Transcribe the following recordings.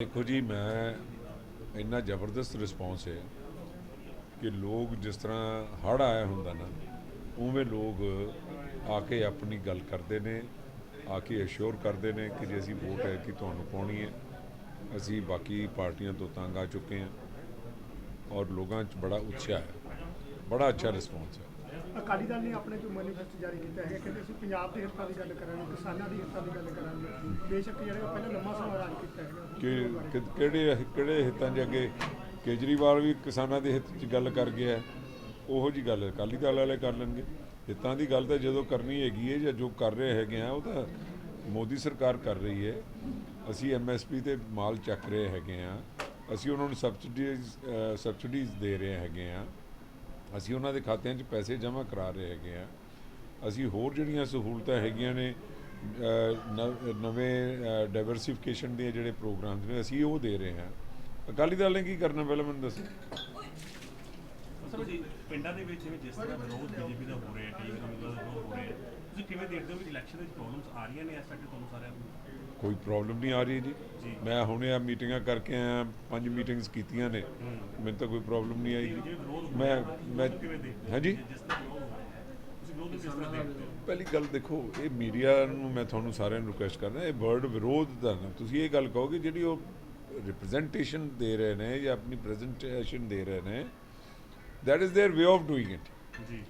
ਦੇਖੋ ਜੀ, ਮੈਂ ਇੰਨਾ ਜ਼ਬਰਦਸਤ ਰਿਸਪੌਂਸ ਹੈ ਕਿ ਲੋਕ ਜਿਸ ਤਰ੍ਹਾਂ ਹੜ ਆਇਆ ਹੁੰਦਾ ਨਾ, ਉਵੇਂ ਲੋਕ ਆ ਕੇ ਆਪਣੀ ਗੱਲ ਕਰਦੇ ਨੇ, ਆ ਕੇ ਅਸ਼ੋਰ ਕਰਦੇ ਨੇ ਕਿ ਜੇ ਅਸੀਂ ਵੋਟ ਹੈ ਕਿ ਤੁਹਾਨੂੰ ਪਾਉਣੀ ਹੈ, ਅਸੀਂ ਬਾਕੀ ਪਾਰਟੀਆਂ ਤੋਂ ਤੰਗ ਆ ਚੁੱਕੇ ਹਾਂ ਔਰ ਲੋਕਾਂ 'ਚ ਬੜਾ ਉਤਸ਼ਾਹ ਹੈ, ਬੜਾ ਅੱਛਾ ਰਿਸਪੌਂਸ ਹੈ। ਅਕਾਲੀ ਦਲ ਨੇ ਆਪਣੇ ਜੋ ਮੈਨੀਫੈਸਟੋ ਜਾਰੀ ਕੀਤਾ ਹੈ ਕਹਿੰਦੇ ਅਸੀਂ ਪੰਜਾਬ ਦੇ ਹਿੱਤਾਂ ਦੀ ਗੱਲ ਕਰਾਂਗੇ, ਕਿਸਾਨਾਂ ਦੀ ਹਿੱਤਾਂ ਦੀ ਗੱਲ ਕਰਾਂਗੇ। ਬੇਸ਼ੱਕ ਜਿਹੜਾ ਪਹਿਲਾਂ ਲੰਮਾ ਸਮਾਂ ਰਾਜ ਕੀਤਾ ਹੈਗਾ। ਕਿ ਕਿਹੜੇ ਕਿਹੜੇ ਹਿੱਤਾਂ 'ਚ ਅੱਗੇ ਕੇਜਰੀਵਾਲ ਵੀ ਕਿਸਾਨਾਂ ਦੇ ਹਿੱਤ 'ਚ ਗੱਲ ਕਰ ਗਿਆ ਹੈ। ਉਹੋ ਜੀ ਗੱਲ ਅਕਾਲੀ ਦਲ ਵਾਲੇ ਕਰ ਲੈਣਗੇ। ਹਿੱਤਾਂ ਦੀ ਗੱਲ ਤਾਂ ਜਦੋਂ ਕਰਨੀ ਹੈਗੀ ਹੈ ਜਾਂ ਜੋ ਕਰ ਰਹੇ ਹੈਗੇ ਆ, ਉਹ ਤਾਂ ਮੋਦੀ ਸਰਕਾਰ ਕਰ ਰਹੀ ਹੈ। ਅਸੀਂ ਐਮਐਸਪੀ ਤੇ ਮਾਲ ਚੱਕ ਰਹੇ ਹੈਗੇ ਆ। ਅਸੀਂ ਉਹਨਾਂ ਨੂੰ ਸਬਸਿਡੀਜ਼ ਸਬਸਿਡੀਜ਼ ਦੇ ਰਹੇ ਹੈਗੇ ਆ। ਅਸੀਂ ਉਹਨਾਂ ਦੇ ਖਾਤਿਆਂ 'ਚ ਪੈਸੇ ਜਮ੍ਹਾਂ ਕਰਾ ਰਹੇ ਹੈਗੇ ਆ। ਅਸੀਂ ਹੋਰ ਜਿਹੜੀਆਂ ਸਹੂਲਤਾਂ ਹੈਗੀਆਂ ਨੇ ਨਵੇਂ ਡਾਈਵਰਸਿਫਿਕੇਸ਼ਨ ਦੇ ਜਿਹੜੇ ਪ੍ਰੋਗਰਾਮਸ ਨੇ, ਅਸੀਂ ਉਹ ਦੇ ਰਹੇ ਹਾਂ। ਅਕਾਲੀ ਦਲ ਨੇ ਕੀ ਕਰਨਾ ਪਹਿਲਾਂ ਮੈਨੂੰ ਦੱਸੋ। ਪਿੰਡਾਂ ਦੇ ਵਿੱਚ ਜਿਸ ਤਰ੍ਹਾਂ ਵਿਰੋਧ ਬੀਜੇਪੀ ਦਾ ਹੋ ਰਿਹਾ ਕਈ ਵਿਰੋਧ ਦਾ ਵਿਰੋਧ ਹੋ ਰਿਹਾ। ਤੁਸੀਂ ਕਿਵੇਂ ਦੇਖਦੇ ਹੋ ਕਿ ਇਲੈਕਸ਼ਨ ਵਿੱਚ ਪ੍ਰੋਬਲਮਸ ਆ ਰਹੀਆਂ ਨੇ ਇਸ ਕਰਕੇ ਤੁਹਾਨੂੰ ਸਾਰਿਆਂ ਨੂੰ? ਕੋਈ ਪ੍ਰੋਬਲਮ ਨਹੀਂ ਆ ਰਹੀ ਜੀ। ਮੈਂ ਹੁਣੇ ਆ ਮੀਟਿੰਗਾਂ ਕਰਕੇ ਆਇਆ ਪੰਜ ਮੀਟਿੰਗਸ ਕੀਤੀਆਂ ਨੇ। ਮੈਨੂੰ ਤਾਂ ਕੋਈ ਪ੍ਰੋਬਲਮ ਨਹੀਂ ਆਈ। ਮੈਂ ਮੈਂ ਹਾਂਜੀ? ਪਹਿਲੀ ਗੱਲ ਦੇਖੋ ਇਹ ਮੀਡੀਆ ਨੂੰ ਮੈਂ ਤੁਹਾਨੂੰ ਸਾਰਿਆਂ ਨੂੰ ਰਿਕੁਐਸਟ ਕਰਦਾ ਇਹ ਵਰਡ ਵਿਰੋਧ ਦਾ ਨਾ। ਤੁਸੀਂ ਇਹ ਗੱਲ ਕਹੋਗੇ ਜਿਹੜੀ ਉਹ ਰਿਪਰੈਜ਼ੈਂਟੇਸ਼ਨ ਦੇ ਰਹੇ ਨੇ ਜਾਂ ਆਪਣੀ ਪ੍ਰੈਜੈਂਟੇਸ਼ਨ ਦੇ ਰਹੇ ਨੇ that is their way of doing it ਜੀ।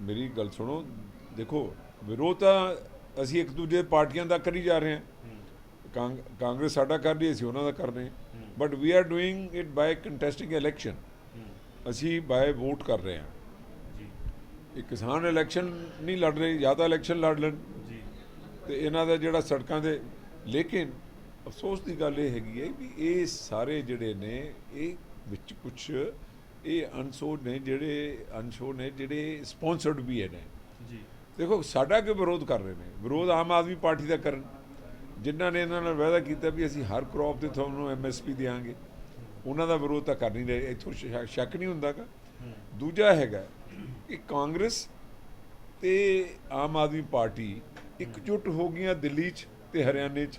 ਮੇਰੀ ਗੱਲ ਸੁਣੋ ਦੇਖੋ ਵਿਰੋਧ ਤਾਂ ਅਸੀਂ ਇੱਕ ਦੂਜੇ ਪਾਰਟੀਆਂ ਦਾ ਕਰੀ ਜਾ ਰਹੇ ਹਾਂ। ਕਾਂਗ- ਕਾਂਗਰਸ ਸਾਡਾ ਕਰ ਰਹੀ ਅਸੀਂ ਉਹਨਾਂ ਦਾ ਕਰ ਰਹੇ ਹਾਂ। But we are doing it by contesting election ਅਸੀਂ ਬਾਈ ਵੋਟ ਕਰ ਰਹੇ ਹਾਂ। ਜੀ। ਇਹ ਕਿਸਾਨ ਇਲੈਕਸ਼ਨ ਨਹੀਂ ਲੜ ਰਹੇ ਜਾਂ ਤਾਂ ਇਲੈਕਸ਼ਨ ਲੜ ਲੈਣ। ਜੀ। ਤੇ ਇਹਨਾਂ ਦਾ ਜਿਹੜਾ ਸੜਕਾਂ ਦੇ ਲੇਕਿਨ ਅਫਸੋਸ ਦੀ ਗੱਲ ਇਹ ਹੈਗੀ ਹੈ ਵੀ ਇਹ ਸਾਰੇ ਜਿਹੜੇ ਨੇ ਇਹ ਵਿੱਚ ਕੁਝ ਇਹ ਅਨਸੋਰ ਨੇ ਜਿਹੜੇ ਅਨਸ਼ੋਰ ਨੇ ਜਿਹੜੇ ਸਪਾਂਸਰਡ ਵੀ ਹੈ ਨੇ ਜੀ। ਦੇਖੋ, ਸਾਡਾ ਕਿ ਵਿਰੋਧ ਕਰ ਰਹੇ ਨੇ? ਵਿਰੋਧ ਆਮ ਆਦਮੀ ਪਾਰਟੀ ਦਾ ਕਰਨ। ਜਿਨ੍ਹਾਂ ਨੇ ਇਹਨਾਂ ਨਾਲ ਵਾਅਦਾ ਕੀਤਾ ਵੀ ਅਸੀਂ ਹਰ ਕ੍ਰੌਪ ਤੇ ਤੁਹਾਨੂੰ ਐਮਐਸਪੀ ਦੇਵਾਂਗੇ ਉਹਨਾਂ ਦਾ ਵਿਰੋਧ ਤਾਂ ਕਰ ਨਹੀਂ ਰਹੇ। ਇੱਥੋਂ ਸ਼ੱਕ- ਸ਼ੱਕ ਨਹੀਂ ਹੁੰਦਾਗਾ ਦੂਜਾ ਹੈਗਾ ਕਿ ਕਾਂਗਰਸ ਤੇ ਆਮ ਆਦਮੀ ਪਾਰਟੀ ਇਕਜੁੱਟ ਹੋ ਗਈਆਂ ਦਿੱਲੀ 'ਚ ਤੇ ਹਰਿਆਣੇ 'ਚ।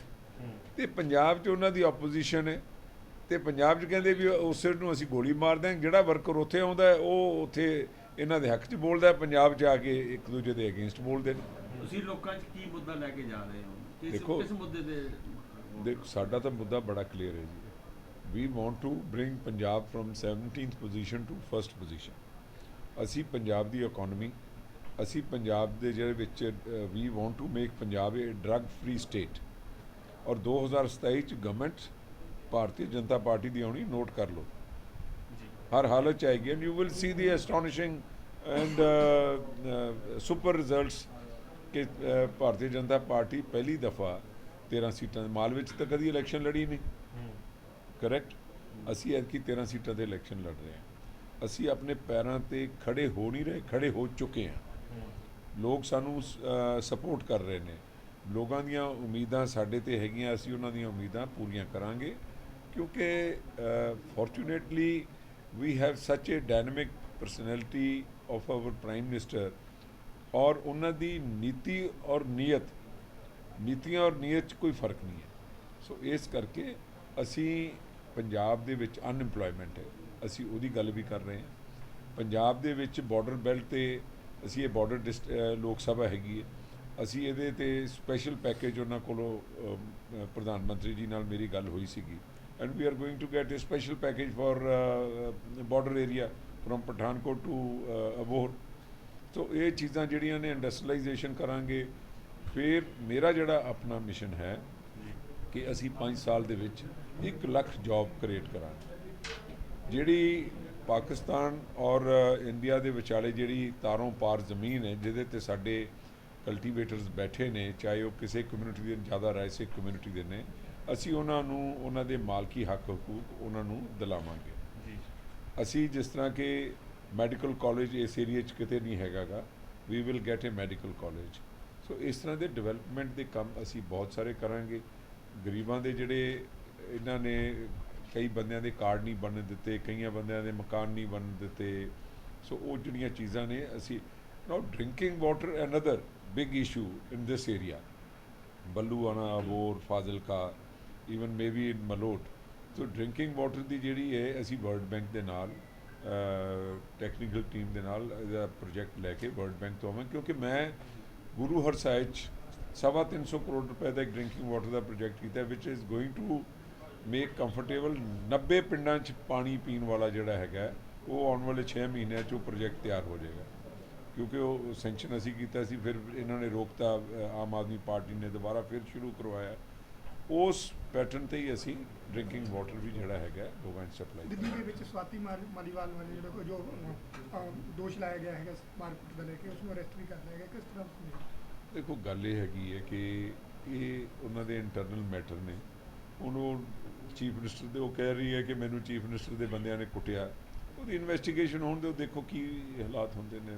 ਤੇ ਪੰਜਾਬ 'ਚ ਉਹਨਾਂ ਦੀ ਆਪੋਜੀਸ਼ਨ ਹੈ ਤੇ ਪੰਜਾਬ 'ਚ ਕਹਿੰਦੇ ਵੀ ਉਸੇ ਨੂੰ ਅਸੀਂ ਗੋਲੀ ਮਾਰ ਦਾਂਗੇ ਜਿਹੜਾ ਵਰਕਰ ਉੱਥੇ ਆਉਂਦਾ ਉਹ ਉੱਥੇ ਇਹਨਾਂ ਦੇ ਹੱਕ 'ਚ ਬੋਲਦਾ ਪੰਜਾਬ 'ਚ ਆ ਕੇ ਇੱਕ ਦੂਜੇ ਦੇ ਅਗੇਂਸਟ ਬੋਲਦੇ ਨੇ। ਤੁਸੀਂ ਲੋਕਾਂ 'ਚ ਕੀ ਮੁੱਦਾ ਲੈ ਕੇ ਜਾ ਰਹੇ ਹੋ? ਕਿਸ ਦੇਖੋ- ਕਿਸ ਮੁੱਦੇ ਦੇ ਦੇਖੋ ਸਾਡਾ ਤਾਂ ਮੁੱਦਾ ਬੜਾ ਕਲੀਅਰ ਹੈ ਜੀ। We want to bring Punjab from 17th position to first position ਅਸੀਂ ਪੰਜਾਬ ਦੀ ਇਕਨੋਮੀ ਅਸੀਂ ਪੰਜਾਬ ਦੇ ਜਿਹੜੇ ਵਿੱਚ we want to make Punjab a drug free state ਔਰ 2027 ਚ ਗਵਰਨਮੈਂਟ ਭਾਰਤੀ ਜਨਤਾ ਪਾਰਟੀ ਦੀ ਆਉਣੀ ਨੋਟ ਕਰ ਲਓ। ਹਰ ਹਾਲਤ ਚ ਆਏਗੀ and you will see the astonishing and super results ਕਿ ਭਾਰਤੀ ਜਨਤਾ ਪਾਰਟੀ ਪਹਿਲੀ ਦਫਾ 13 ਸੀਟਾਂ ਦੇ ਮਾਲ ਵਿੱਚ ਤਾਂ ਕਦੀ ਇਲੈਕਸ਼ਨ ਲੜੀ ਨਹੀਂ। ਕਰੈਕਟ ਅਸੀਂ ਐਤਕੀ 13 ਸੀਟਾਂ ਦੇ ਇਲੈਕਸ਼ਨ ਲੜ ਰਹੇ ਹਾਂ। ਅਸੀਂ ਆਪਣੇ ਪੈਰਾਂ ਤੇ ਖੜੇ ਹੋ ਨਹੀਂ ਰਹੇ, ਖੜੇ ਹੋ ਚੁੱਕੇ ਹਾਂ। ਲੋਕ ਸਾਨੂੰ ਸਪੋਰਟ ਕਰ ਰਹੇ ਨੇ। ਲੋਕਾਂ ਦੀਆਂ ਉਮੀਦਾਂ ਸਾਡੇ ਤੇ ਹੈਗੀਆਂ, ਅਸੀਂ ਉਹਨਾਂ ਦੀਆਂ ਉਮੀਦਾਂ ਪੂਰੀਆਂ ਕਰਾਂਗੇ। ਕਿਉਂਕਿ fortunately we have such a dynamic personality of our prime minister ਔਰ ਉਹਨਾਂ ਦੀ ਨੀਤੀ ਔਰ ਨੀਅਤ ਨੀਤੀਆਂ ਔਰ ਨੀਅਤ 'ਚ ਕੋਈ ਫ਼ਰਕ ਨਹੀਂ ਹੈ। ਸੋ ਇਸ ਕਰਕੇ ਅਸੀਂ ਪੰਜਾਬ ਦੇ ਵਿੱਚ ਅਨਐਮਪਲੋਇਮੈਂਟ ਹੈ। ਅਸੀਂ ਉਹਦੀ ਗੱਲ ਵੀ ਕਰ ਰਹੇ ਹਾਂ। ਪੰਜਾਬ ਦੇ ਵਿੱਚ ਬਾਰਡਰ ਬੈਲਟ ਤੇ ਅਸੀਂ ਇਹ ਬਾਰਡਰ ਲੋਕ ਸਭਾ ਹੈਗੀ ਹੈ। ਅਸੀਂ ਇਹਦੇ ਤੇ ਸਪੈਸ਼ਲ ਪੈਕੇਜ ਉਹਨਾਂ ਕੋਲੋਂ ਪ੍ਰਧਾਨ ਮੰਤਰੀ ਜੀ ਨਾਲ ਮੇਰੀ ਗੱਲ ਹੋਈ ਸੀਗੀ। And we are going to get a special package for border area from Pathankot to Abohar so ਇਹ ਚੀਜ਼ਾਂ ਜਿਹੜੀਆਂ ਨੇ ਇੰਡਸਟਰੀਲਾਈਜੇਸ਼ਨ ਕਰਾਂਗੇ। ਫਿਰ ਮੇਰਾ ਜਿਹੜਾ ਆਪਣਾ ਮਿਸ਼ਨ ਹੈ ਕਿ ਅਸੀਂ 5 ਸਾਲ ਦੇ ਵਿੱਚ 1 ਲੱਖ ਜੌਬ ਕ੍ਰੀਏਟ ਕਰਾਂਗੇ। ਜਿਹੜੀ ਪਾਕਿਸਤਾਨ ਔਰ ਇੰਡੀਆ ਦੇ ਵਿਚਾਲੇ ਜਿਹੜੀ ਤਾਰੋਂ ਪਾਰ ਜ਼ਮੀਨ ਹੈ, ਜਿਹਦੇ ਤੇ ਸਾਡੇ ਕਲਟੀਵੇਟਰਸ ਬੈਠੇ ਨੇ, ਚਾਹੇ ਉਹ ਕਿਸੇ ਕਮਿਊਨਿਟੀ ਦੇ, ਜ਼ਿਆਦਾ ਰਾਇਸੇ ਕਮਿਊਨਿਟੀ ਦੇ ਨੇ ਅਸੀਂ ਉਹਨਾਂ ਨੂੰ ਉਹਨਾਂ ਦੇ ਮਾਲਕੀ ਹੱਕ ਹਕੂਕ ਉਹਨਾਂ ਨੂੰ ਦਿਲਾਵਾਂਗੇ। ਜੀ। ਅਸੀਂ ਜਿਸ ਤਰ੍ਹਾਂ ਕਿ ਮੈਡੀਕਲ ਕਾਲਜ ਇਸ ਏਰੀਆ 'ਚ ਕਿਤੇ ਨਹੀਂ ਹੈਗਾਗਾ we will get a medical college so ਇਸ ਤਰ੍ਹਾਂ ਦੇ ਡਿਵੈਲਪਮੈਂਟ ਦੇ ਕੰਮ ਅਸੀਂ ਬਹੁਤ ਸਾਰੇ ਕਰਾਂਗੇ। ਗਰੀਬਾਂ ਦੇ ਜਿਹੜੇ ਇਹਨਾਂ ਨੇ ਕਈ ਬੰਦਿਆਂ ਦੇ ਕਾਰਡ ਨਹੀਂ ਬਣਨ ਦਿੱਤੇ ਕਈਆਂ ਬੰਦਿਆਂ ਦੇ ਮਕਾਨ ਨਹੀਂ ਬਣਨ ਦਿੱਤੇ। ਸੋ ਉਹ ਜਿਹੜੀਆਂ ਚੀਜ਼ਾਂ ਨੇ ਅਸੀਂ now drinking water another big issue in this area Balluana Abohar Fazilka even maybe in Malot so drinking water ਦੀ ਜਿਹੜੀ ਹੈ, ਅਸੀਂ ਵਰਲਡ ਬੈਂਕ ਦੇ ਨਾਲ ਟੈਕਨੀਕਲ ਟੀਮ ਦੇ ਨਾਲ ਇਹਦਾ ਪ੍ਰੋਜੈਕਟ ਲੈ ਕੇ ਵਰਲਡ ਬੈਂਕ ਤੋਂ ਆਵਾਂ ਕਿਉਂਕਿ ਮੈਂ ਗੁਰੂ ਹਰ ਸਾਹਿਬ 'ਚ ਸਵਾ ਤਿੰਨ ਸੌ ਕਰੋੜ ਰੁਪਏ ਦਾ ਇੱਕ ਡਰਿੰਕਿੰਗ ਵਾਟਰ ਦਾ ਪ੍ਰੋਜੈਕਟ ਕੀਤਾ which is going to make comfortable 90 ਪਿੰਡਾਂ 'ਚ ਪਾਣੀ ਪੀਣ ਵਾਲਾ ਜਿਹੜਾ ਹੈਗਾ, ਉਹ ਆਉਣ ਵਾਲੇ 6 ਮਹੀਨਿਆਂ 'ਚ ਉਹ ਪ੍ਰੋਜੈਕਟ ਤਿਆਰ ਹੋ ਜਾਏਗਾ। ਕਿਉਂਕਿ ਉਹ ਸੈਂਕਸ਼ਨ ਅਸੀਂ ਕੀਤਾ ਸੀ, ਫਿਰ ਇਹਨਾਂ ਨੇ ਰੋਕਤਾ ਆਮ ਆਦਮੀ ਪਾਰਟੀ ਨੇ ਦੁਬਾਰਾ ਫਿਰ ਸ਼ੁਰੂ ਕਰਵਾਇਆ। ਉਸ ਪੈਟਰਨ ਤੇ ਹੀ ਅਸੀਂ ਡਰਿੰਕਿੰਗ ਵਾਟਰ ਵੀ ਜਿਹੜਾ ਹੈਗਾ ਲੋਕਾਂ 'ਚ ਸਪਲਾਈ ਦਿੱਲੀ ਦੇ ਵਿੱਚ ਸਵਾਤੀ ਮਾਲ- ਮਾਲੀਵਾਲ ਵਾਲੇ ਜਿਹੜਾ ਕੋਈ ਜੋ ਦੋਸ਼ ਲਾਇਆ ਗਿਆ ਹੈਗਾ ਮਾਰਕੀਟ ਦਾ ਲੈ ਕੇ ਉਸ ਨੂੰ ਅਰੈਸਟ ਵੀ ਕਰ ਲਿਆ ਗਿਆ। ਕਿਸ ਤਰ੍ਹਾਂ ਦੇਖੋ ਗੱਲ ਇਹ ਹੈਗੀ ਹੈ ਕਿ ਇਹ ਉਹਨਾਂ ਦੇ ਇੰਟਰਨਲ ਮੈਟਰ ਨੇ। ਉਹਨੂੰ ਚੀਫ ਮਿਨਿਸਟਰ ਦੇ ਉਹ ਕਹਿ ਰਹੀ ਹੈ ਕਿ ਮੈਨੂੰ ਚੀਫ ਮਿਨਿਸਟਰ ਦੇ ਬੰਦਿਆਂ ਨੇ ਕੁੱਟਿਆ। ਉਹਦੀ ਇਨਵੈਸਟੀਗੇਸ਼ਨ ਹੋਣ ਦੇ ਦੇਖੋ ਕੀ ਹਾਲਾਤ ਹੁੰਦੇ ਨੇ।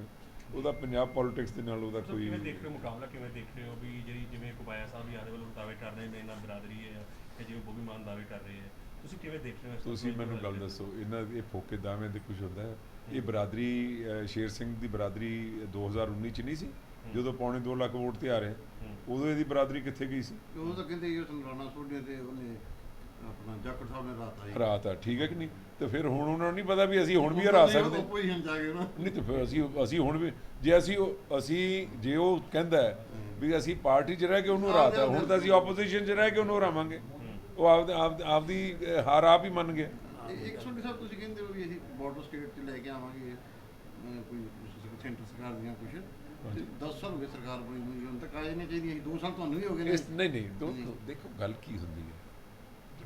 ਉਹਦਾ ਪੰਜਾਬ ਪੋਲਿਟਿਕਸ ਦੇ ਨਾਲ ਉਹਦਾ ਕੋਈ ਕਿਵੇਂ ਦੇਖ ਰਹੇ ਹੋ ਮੁਕਾਬਲਾ? ਕਿਵੇਂ ਦੇਖ ਰਹੇ ਹੋ ਵੀ ਜਿਹੜੀ ਜਿਵੇਂ ਕੁਬਾਇਆ ਸਾਹਿਬ ਵੀ ਆਦੇ ਵੱਲੋਂ ਦਾਅਵੇ ਕਰ ਰਹੇ ਨੇ ਇਹਨਾਂ ਬਰਾਦਰੀ ਹੈ ਤੇ ਜਿਵੇਂ ਬੋਬੀ ਮਾਨ ਦਾਅਵੇ ਕਰ ਰਹੇ ਹੈ। ਤੁਸੀਂ ਕਿਵੇਂ ਦੇਖ ਰਹੇ ਹੋ ਤੁਸੀਂ ਮੈਨੂੰ ਗੱਲ ਦੱਸੋ ਇਹਨਾਂ ਇਹ ਫੋਕੇ ਦਾਅਵਿਆਂ ਦੇ ਕੁਝ ਹੁੰਦਾ ਹੈ? ਇਹ ਬਰਾਦਰੀ ਸ਼ੇਰ ਸਿੰਘ ਦੀ ਬਰਾਦਰੀ 2019 ਚ ਨਹੀਂ ਸੀ? ਜਦੋਂ ਪੌਣੇ 2 ਲੱਖ ਵੋਟ ਤੇ ਆ ਰਹੇ। ਉਦੋਂ ਇਹਦੀ ਬਰਾਦਰੀ ਕਿੱਥੇ ਗਈ ਸੀ? ਉਹ ਤਾਂ ਕਹਿੰਦੇ ਇਹ ਸੰਗਰਾਣਾ ਸੋਢੀਆਂ ਤੇ ਉਹਨੇ ਆਪਣਾ ਜਾਕਰ ਸਾਹਿਬ ਨੇ ਰਾਤ ਆਈ। ਹਰਾਤ ਆ ਠੀਕ ਹੈ ਕਿ ਨਹੀਂ? ਤੇ ਫਿਰ ਹੁਣ ਉਹਨਾਂ ਨੂੰ ਨਹੀਂ ਪਤਾ ਵੀ ਅਸੀਂ ਹੁਣ ਵੀ ਹਰਾ ਸਕਦੇ। ਹਾਂ। ਆਪੋਜੀਸ਼ਨ ਜਾ ਕੇ ਨਾ। ਨਹੀਂ ਤੇ ਫਿਰ ਅਸੀਂ ਅਸੀਂ ਹੁਣ ਵੀ ਜੇ ਅਸੀਂ ਉਹ- ਅਸੀਂ ਜੇ ਉਹ ਕਹਿੰਦਾ ਹੈ ਵੀ ਅਸੀਂ ਪਾਰਟੀ 'ਚ ਰਹਿ ਕੇ ਉਹਨੂੰ ਹਰਾਤਾ ਹੁਣ ਤਾਂ ਅਸੀਂ ਆਪੋਜੀਸ਼ਨ 'ਚ ਰਹਿ ਕੇ ਉਹਨੂੰ ਹਰਾਵਾਂਗੇ। ਉਹ ਆਪ ਆਪ ਆਪਦੀ ਅਹ, ਹਾਰ ਆਪ ਹੀ ਮੰਨ ਗਿਆ ਇਹ- ਇੱਕ ਸੋਢੀ ਸਾਹਿਬ ਤੁਸੀਂ ਕਹਿੰਦੇ ਹੋ ਵੀ ਅਸੀਂ ਬਾਰਡਰ ਸਟੇਟ ਤੇ ਲੈ ਕੇ ਆਵਾਂਗੇ ਅਹ, ਕੋਈ ਸੈਂਟਰ ਸਰਕਾਰ ਦੀਆਂ ਕੁਝ ਤੇ 10 ਸਾਲ ਹੋ ਗਏ ਸਰਕਾਰ ਬਣੀ ਨੂੰ ਹੁਣ ਤੱਕ ਆਏ ਨਹੀਂ ਚਾਹੀਦੀ ਅਸੀਂ 2 ਸਾਲ ਤੁਹਾਨੂੰ ਵੀ ਹੋ ਗਏ ਨੇ। ਇਸ ਨਹੀਂ ਨਹੀਂ ਦੋ- ਦੋ- ਦੇਖੋ ਗੱਲ ਕੀ ਹੁੰਦੀ ਹੈ।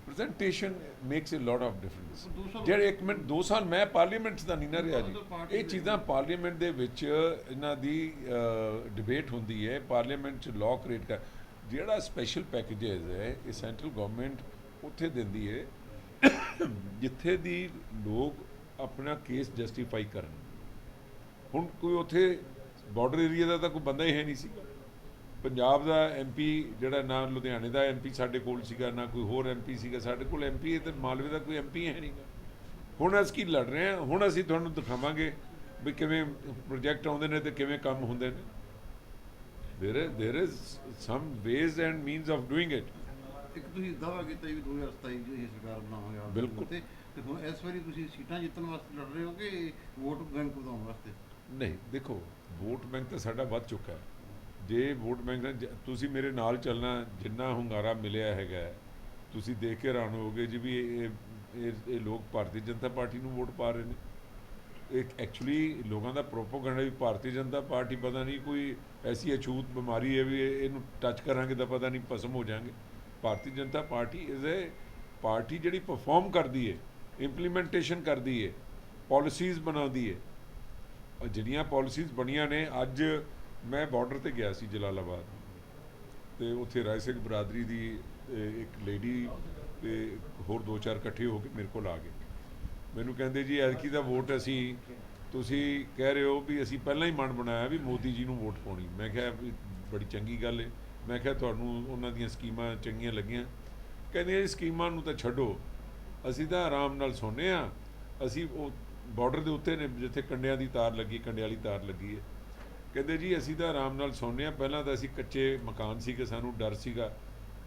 Representation makes a lot of difference ਦੋ ਜਿਹੜੇ ਇੱਕ ਮਿੰਟ 2 ਸਾਲ ਮੈਂ ਪਾਰਲੀਮੈਂਟ ਤਾਂ ਨਹੀਂ ਨਾ ਰਿਹਾ ਦੋ ਜੀ ਇਹ ਦੇ ਚੀਜ਼ਾਂ ਪਾਰਲੀਮੈਂਟ ਦੇ ਵਿੱਚ ਇਹਨਾਂ ਦੀ ਡਿਬੇਟ ਹੁੰਦੀ ਹੈ। ਪਾਰਲੀਮੈਂਟ 'ਚ ਲਾਅ ਕ੍ਰੀਏਟ ਕਰ ਜਿਹੜਾ ਸਪੈਸ਼ਲ ਪੈਕੇजेस ਹੈ ਇਹ ਸੈਂਟਰਲ ਗਵਰਨਮੈਂਟ ਉੱਥੇ ਦਿੰਦੀ ਹੈ ਜਿੱਥੇ ਦੀ ਲੋਕ ਆਪਣਾ ਕੇਸ ਜਸਟੀਫਾਈ ਕਰਨ। ਹੁਣ ਕੋਈ ਉੱਥੇ ਬਾਰਡਰ ਏਰੀਆ ਦਾ ਤਾਂ ਕੋਈ ਬੰਦਾ ਹੀ ਹੈ ਨਹੀਂ ਸੀ। ਪੰਜਾਬ ਦਾ ਐਮਪੀ ਜਿਹੜਾ ਨਾ ਲੁਧਿਆਣੇ ਦਾ ਐਮਪੀ ਸਾਡੇ ਕੋਲ ਸੀਗਾ ਨਾ ਕੋਈ ਹੋਰ ਐਮਪੀ ਸੀਗਾ ਸਾਡੇ ਕੋਲ ਐਮਪੀ ਤੇ ਮਾਲਵੇ ਦਾ ਕੋਈ ਐਮਪੀ ਹੈ ਨਹੀਂਗਾ ਹੁਣ ਅਸੀਂ ਕੀ ਲੜ ਰਹੇ ਹਾਂ ਹੁਣ ਅਸੀਂ ਤੁਹਾਨੂੰ ਦਿਖਾਵਾਂਗੇ ਵੀ ਕਿਵੇਂ ਪ੍ਰੋਜੈਕਟ ਆਉਂਦੇ ਨੇ ਤੇ ਕਿਵੇਂ ਕੰਮ ਹੁੰਦੇ ਨੇ। There is there is some ways and means of doing it ਇੱਕ ਤੁਸੀਂ ਦਾਅਵਾ ਕੀਤਾ ਵੀ 2027 ਚ ਇਹ ਸਰਕਾਰ ਬਣਾਵਾਂਗੇ ਬਿਲਕੁਲ। ਤੇ ਹੁਣ ਇਸ ਵਾਰੀ ਤੁਸੀਂ ਸੀਟਾਂ ਜਿੱਤਣ ਵਾਸਤੇ ਲੜ ਰਹੇ ਹੋ ਕਿ ਵੋਟ ਬੈਂਕ ਵਧਾਉਣ ਵਾਸਤੇ? ਨਹੀਂ ਦੇਖੋ ਵੋਟ ਬੈਂਕ ਤਾਂ ਸਾਡਾ ਵੱਧ ਚੁੱਕਾ ਹੈ। ਜੇ ਵੋਟ ਬੈਂਕ ਦਾ ਜ- ਤੁਸੀਂ ਮੇਰੇ ਨਾਲ ਚੱਲਣਾ, ਜਿੰਨਾ ਹੁੰਗਾਰਾ ਮਿਲਿਆ ਹੈਗਾ, ਤੁਸੀਂ ਦੇਖ ਕੇ ਹੈਰਾਨ ਹੋਗੇ ਜੀ ਵੀ ਇਹ ਇਹ ਲੋਕ ਭਾਰਤੀ ਜਨਤਾ ਪਾਰਟੀ ਨੂੰ ਵੋਟ ਪਾ ਰਹੇ ਨੇ। ਇੱਕ ਐਕਚੁਅਲੀ ਲੋਕਾਂ ਦਾ ਪ੍ਰੋਪੋਗੈਂਡਾ ਵੀ ਭਾਰਤੀ ਜਨਤਾ ਪਾਰਟੀ, ਪਤਾ ਨਹੀਂ ਕੋਈ ਐਸੀ ਅਛੂਤ ਬਿਮਾਰੀ ਹੈ ਵੀ ਇਹਨੂੰ ਟੱਚ ਕਰਾਂਗੇ ਤਾਂ ਪਤਾ ਨਹੀਂ ਭਸਮ ਹੋ ਜਾਾਂਗੇ Bharatiya Janata party is a party ਜਿਹੜੀ ਪਰਫਾਰਮ ਕਰਦੀ ਹੈ ਇੰਪਲੀਮੈਂਟੇਸ਼ਨ ਕਰਦੀ ਹੈ ਪਾਲਿਸੀਜ਼ ਬਣਾਉਂਦੀ ਹੈ। ਔਰ ਜਿਹੜੀਆਂ ਪਾਲਿਸੀਜ਼ ਬਣੀਆਂ ਨੇ, ਅੱਜ ਮੈਂ ਬਾਰਡਰ ਤੇ ਗਿਆ ਸੀ ਜਲਾਲਾਬਾਦ ਤੇ ਉੱਥੇ ਰਾਏ ਸਿੰਘ ਬਰਾਦਰੀ ਦੀ ਇੱਕ ਲੇਡੀ ਤੇ ਹੋਰ ਦੋ ਚਾਰ ਇਕੱਠੇ ਹੋ ਕੇ ਮੇਰੇ ਕੋਲ ਆ ਗਏ। ਮੈਨੂੰ ਕਹਿੰਦੇ ਜੀ, ਐਤਕੀ ਦਾ ਵੋਟ ਅਸੀਂ, ਤੁਸੀਂ ਕਹਿ ਰਹੇ ਹੋ ਵੀ ਅਸੀਂ ਪਹਿਲਾਂ ਹੀ ਮਨ ਬਣਾਇਆ ਵੀ ਮੋਦੀ ਜੀ ਨੂੰ ਵੋਟ ਪਾਉਣੀ। ਮੈਂ ਕਿਹਾ ਬੜੀ ਚੰਗੀ ਗੱਲ ਹੈ ਮੈਂ ਕਿਹਾ ਤੁਹਾਨੂੰ ਉਹਨਾਂ ਦੀਆਂ ਸਕੀਮਾਂ ਚੰਗੀਆਂ ਲੱਗੀਆਂ। ਕਹਿੰਦੇ ਇਹ ਸਕੀਮਾਂ ਨੂੰ ਤਾਂ ਛੱਡੋ। ਅਸੀਂ ਤਾਂ ਆਰਾਮ ਨਾਲ ਸੌਂਦੇ ਆ ਅਸੀਂ ਉਹ ਬਾਰਡਰ ਦੇ ਉੱਤੇ ਨੇ, ਜਿੱਥੇ ਕੰਡਿਆਂ ਦੀ ਤਾਰ ਲੱਗੀ ਕੰਡੇ ਵਾਲੀ ਤਾਰ ਲੱਗੀ ਹੈ ਕਹਿੰਦੇ ਜੀ, ਅਸੀਂ ਤਾਂ ਆਰਾਮ ਨਾਲ ਸੌਂਦੇ ਆ ਪਹਿਲਾਂ ਤਾਂ ਅਸੀਂ ਕੱਚੇ ਮਕਾਨ ਸੀਗੇ, ਸਾਨੂੰ ਡਰ ਸੀਗਾ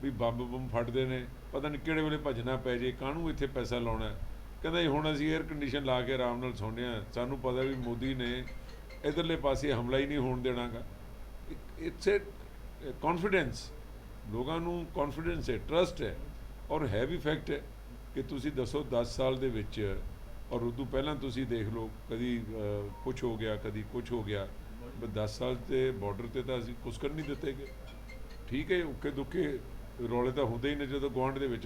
ਵੀ ਬੰਬ ਬੰਬ ਫਟਦੇ ਨੇ। ਪਤਾ ਨਹੀਂ ਕਿਹੜੇ ਵੇਲੇ ਭੱਜਣਾ ਪੈ ਜੇ, ਕਾਹਨੂੰ ਇੱਥੇ ਪੈਸਾ ਲਾਉਣਾ ਕਹਿੰਦਾ ਜੀ, ਹੁਣ ਅਸੀਂ 에ਅਰ ਕੰਡੀਸ਼ਨ ਲਾ ਕੇ ਆਰਾਮ ਨਾਲ ਸੌਂਦੇ ਆ ਸਾਨੂੰ ਪਤਾ ਵੀ ਮੋਦੀ ਨੇ ਇਧਰਲੇ ਪਾਸੇ ਹਮਲਾ ਹੀ ਨਹੀਂ ਹੋਣ ਦੇਣਾਗਾ। ਇਟਸ ਅ ਕੌਨਫੀਡੈਂਸ ਲੋਕਾਂ ਨੂੰ ਕੌਨਫੀਡੈਂਸ ਹੈ ਟਰਸਟ ਹੈ ਔਰ ਹੈ ਵੀ ਫੈਕਟ ਹੈ ਕਿ ਤੁਸੀਂ ਦੱਸੋ 10 ਸਾਲ ਦੇ ਵਿੱਚ ਔਰ ਉਦੋਂ ਪਹਿਲਾਂ ਤੁਸੀਂ ਦੇਖ ਲਓ, ਕਦੀ ਕੁਝ ਹੋ ਗਿਆ, ਕਦੀ ਕੁਝ ਹੋ ਗਿਆ। 10 ਸਾਲ ਤੇ ਬਾਰਡਰ ਤੇ ਤਾਂ ਅਸੀਂ ਕੁਛ ਕਰ ਨਹੀਂ ਦਿੱਤੇ ਗਏ ਠੀਕ ਹੈ ਉੱਕੇ ਦੁੱਕੇ ਰੌਲੇ ਤਾਂ ਹੁੰਦੇ ਹੀ ਨੇ ਜਦੋਂ ਗੁਆਂਢ ਦੇ ਵਿੱਚ